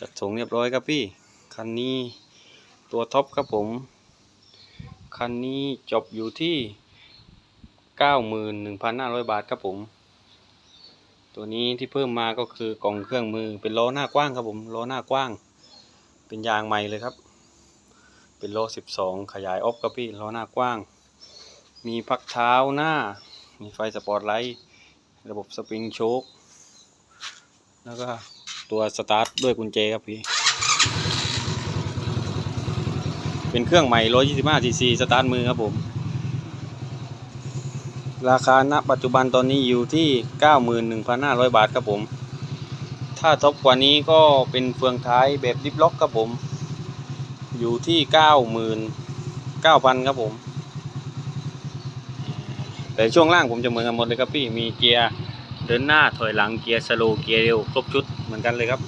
จัดส่งเรียบร้อยครับพี่ คันนี้ตัวท็อปครับผม คันนี้จบอยู่ที่ 91,500 บาทครับผม ตัวนี้ที่เพิ่มมาก็คือกล่องเครื่องมือเป็นล้อหน้ากว้างครับผมล้อหน้ากว้าง เป็นยางใหม่เลยครับ เป็นล้อ12 ขยายออฟครับพี่ล้อหน้ากว้าง มีพักเท้าหน้า มีไฟสปอร์ตไลท์ ระบบสปริงโชคแล้วก็ ตัวสตาร์ทด้วยกุญแจครับพี่ เป็นเครื่องใหม่ 125 cc สตาร์ทมือครับผม ราคาณปัจจุบันตอนนี้อยู่ที่ 91,500 บาทครับผม ถ้าท็อปกว่านี้ก็เป็นเฟืองท้ายแบบดิฟล็อกครับผม อยู่ที่ 99,000 ครับผม แต่ช่วงล่างผมจะเหมือนกันหมดเลยครับพี่ มีเกียร์ เดินหน้าถอยหลังเกียร์สโลเกียร์เร็วครบชุดเหมือนกันเลยครับ